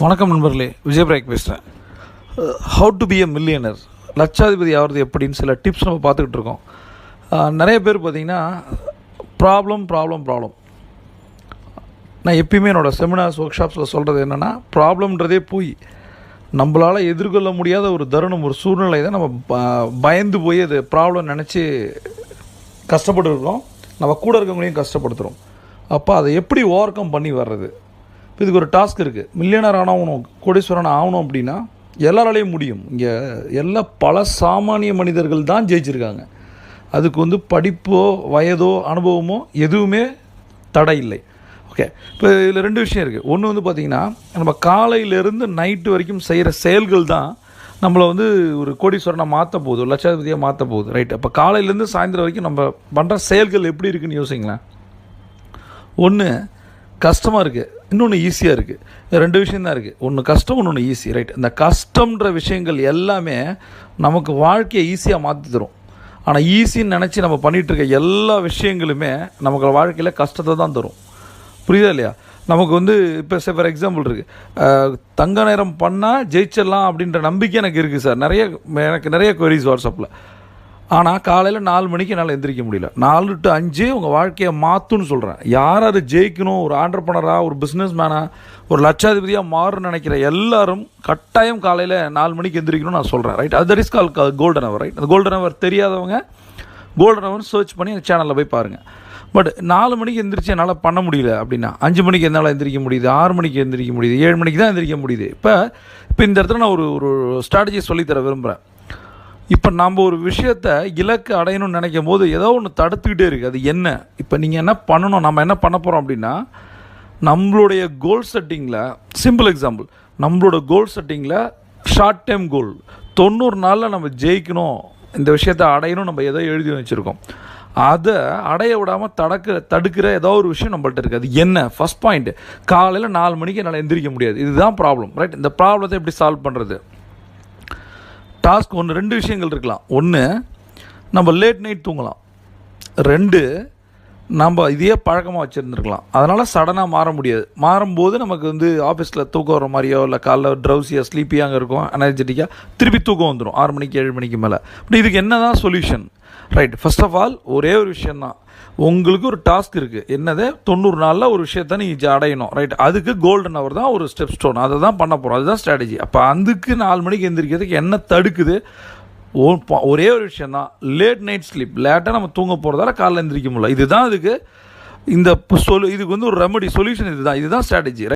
வணக்கம் நண்பர்களே விஜயபிராக் பேசுகிறேன் how to be a millionaire லட்சாதிபதி ஆகிறது எப்படின்னு சில டிப்ஸ் நம்ம பார்த்துக்கிட்டு இருக்கோம். நிறைய பேர் பார்த்திங்கன்னா ப்ராப்ளம் ப்ராப்ளம் ப்ராப்ளம் நான் எப்பயுமே என்னோடய செமினார்ஸ் ஒர்க் ஷாப்ஸில் சொல்கிறது என்னென்னா ப்ராப்ளம்ன்றதே போய் நம்மளால் எதிர்கொள்ள முடியாத ஒரு தருணம் ஒரு சூழ்நிலை தான் நம்ம ப- பயந்து போய் அது ப்ராப்ளம் நினச்சி கஷ்டப்பட்டு இருக்கோம். நம்ம கூட இருக்கவங்களையும் கஷ்டப்படுத்துகிறோம் அப்போ அதை எப்படி ஓவர் கம் பண்ணி வர்றது? இதுக்கு ஒரு டாஸ்க் இருக்குது மில்லியனர் ஆகணும் கோடீஸ்வரன் ஆகணும் அப்படின்னா எல்லாராலையும் முடியும். இங்கே எல்லா பல சாமானிய மனிதர்கள் தான் ஜெயிச்சிருக்காங்க. அதுக்கு வந்து படிப்போ வயதோ அனுபவமோ எதுவுமே தடை இல்லை. ஓகே இப்போ இதில் ரெண்டு விஷயம் இருக்குது ஒன்று வந்து பார்த்திங்கன்னா நம்ம காலையிலேருந்து நைட்டு வரைக்கும் செய்கிற செயல்கள் தான் நம்மளை வந்து ஒரு கோடீஸ்வரனை மாற்ற போகுது ஒரு லட்சாதிபதியாக மாற்ற போகுது. ரைட் அப்போ காலையிலேருந்து சாயந்தரம் வரைக்கும் நம்ம பண்ணுற செயல்கள் எப்படி இருக்குன்னு யோசிங்களேன். ஒன்று கஷ்டமாக இருக்குது இன்னொன்று ஈஸியாக இருக்குது ரெண்டு விஷயம் தான் இருக்குது ஒன்று கஷ்டம் ஒன்று ஈஸி ரைட் இந்த கஷ்டம்ன்ற விஷயங்கள் எல்லாமே நமக்கு வாழ்க்கையை ஈஸியாக மாற்றி தரும். ஆனால் ஈஸின்னு நினச்சி நம்ம பண்ணிகிட்ருக்க எல்லா விஷயங்களுமே நமக்கு வாழ்க்கையில் கஷ்டத்தை தான் தரும். புரியுதா இல்லையா? நமக்கு வந்து இப்போ சார் ஃபார் எக்ஸாம்பிள் இருக்குது தங்க நேரம் பண்ணால் ஜெயிச்சிடலாம் அப்படின்ற நம்பிக்கை எனக்கு இருக்குது சார் நிறைய எனக்கு நிறைய கொரிஸ் வாட்ஸ்அப்பில் ஆனால் காலையில் நாலு மணிக்கு என்னால் எந்திரிக்க முடியல. நாலு டு அஞ்சு உங்கள் வாழ்க்கையை மாற்றுன்னு சொல்கிறேன் யார் யார் ஜெயிக்கணும்? ஒரு ஆண்டர்பனராக ஒரு பிஸ்னஸ் மேனாக ஒரு லட்சாதிபதியாக மாறுன்னு நினைக்கிற எல்லாரும் கட்டாயம் காலையில் நாலு மணிக்கு எந்திரிக்கணும்னு நான் சொல்கிறேன் ரைட் அது that is call golden hour right அந்த கோல்டன் அவர் தெரியாதவங்க கோல்டன் அவர் சர்ச் பண்ணி அந்த சேனலில் போய் பாருங்கள் பட் நாலு மணிக்கு எந்திரிச்சு என்னால் பண்ண முடியல அப்படின்னா அஞ்சு மணிக்கு என்னால் எந்திரிக்க முடியுது ஆறு மணிக்கு எந்திரிக்க முடியுது ஏழு மணிக்கு தான் எந்திரிக்க முடியுது. இப்போ இப்போ இந்த இடத்துல நான் ஒரு ஒரு ஸ்ட்ராட்டஜி சொல்லித்தர விரும்புகிறேன் இப்போ நம்ம ஒரு விஷயத்தை இலக்கு அடையணும்னு நினைக்கும் போது ஏதோ ஒன்று தடுத்துக்கிட்டே இருக்குது அது என்ன? இப்போ நீங்கள் என்ன பண்ணணும்? நம்ம என்ன பண்ண போகிறோம் அப்படின்னா நம்மளுடைய கோல் செட்டிங்கில் சிம்பிள் எக்ஸாம்பிள் நம்மளோட கோல் செட்டிங்கில் ஷார்ட் டைம் கோல் தொண்ணூறு நாளில் நம்ம ஜெயிக்கணும். இந்த விஷயத்தை அடையணும். நம்ம எதோ எழுதி வச்சுருக்கோம். அதை அடைய விடாமல் தடக்கிற தடுக்கிற ஏதோ ஒரு விஷயம் நம்மள்ட்ட இருக்குது அது என்ன? ஃபஸ்ட் பாயிண்ட் காலையில் நாலு மணிக்கு என்னால் எந்திரிக்க முடியாது. இதுதான் ப்ராப்ளம் ரைட் இந்த ப்ராப்ளத்தை எப்படி சால்வ் பண்ணுறது டாஸ்க் ஒன்று ரெண்டு விஷயங்கள் இருக்கலாம். ஒன்று நம்ம லேட் நைட் தூங்கலாம். ரெண்டு நம்ம இதையே பழக்கமாக வச்சுருந்துருக்கலாம். அதனால் சடனாக மாற முடியாது. மாறும்போது நமக்கு வந்து ஆஃபீஸில் தூக்கம் வர மாதிரியோ இல்லை காலைல ட்ரௌசியாக ஸ்லீப்பியாக அங்கே இருக்கும் எனர்ஜெட்டிக்காக திருப்பி தூக்கம் வந்துடும் ஆறு மணிக்கு ஏழு மணிக்கு மேலே. இப்படி இதுக்கு என்ன தான் solution right first of all ஒரே ஒரு விஷயந்தான் உங்களுக்கு ஒரு டாஸ்க் இருக்குது என்னது? தொண்ணூறு நாளில் ஒரு விஷயத்த நீ அடையணும். ரைட் அதுக்கு கோல்டன் அவர் தான் ஒரு ஸ்டெப் ஸ்டோன் அதை தான் பண்ண போகிறோம் அதுதான் ஸ்ட்ராட்டஜி அப்போ அதுக்கு நாலு மணிக்கு எந்திரிக்கிறதுக்கு என்ன தடுக்குது? ஒரே ஒரு விஷயம் தான். லேட் நைட் ஸ்லீப் லேட்டாக நம்ம தூங்க போகிறதால காலைல எந்திரிக்க முடியல. இதுதான் அதுக்கு இந்த சொல் இதுக்கு வந்து ஒரு ரெமடி சொல்யூஷன் இதுதான். இதுதான் ஸ்ட்ராட்டஜி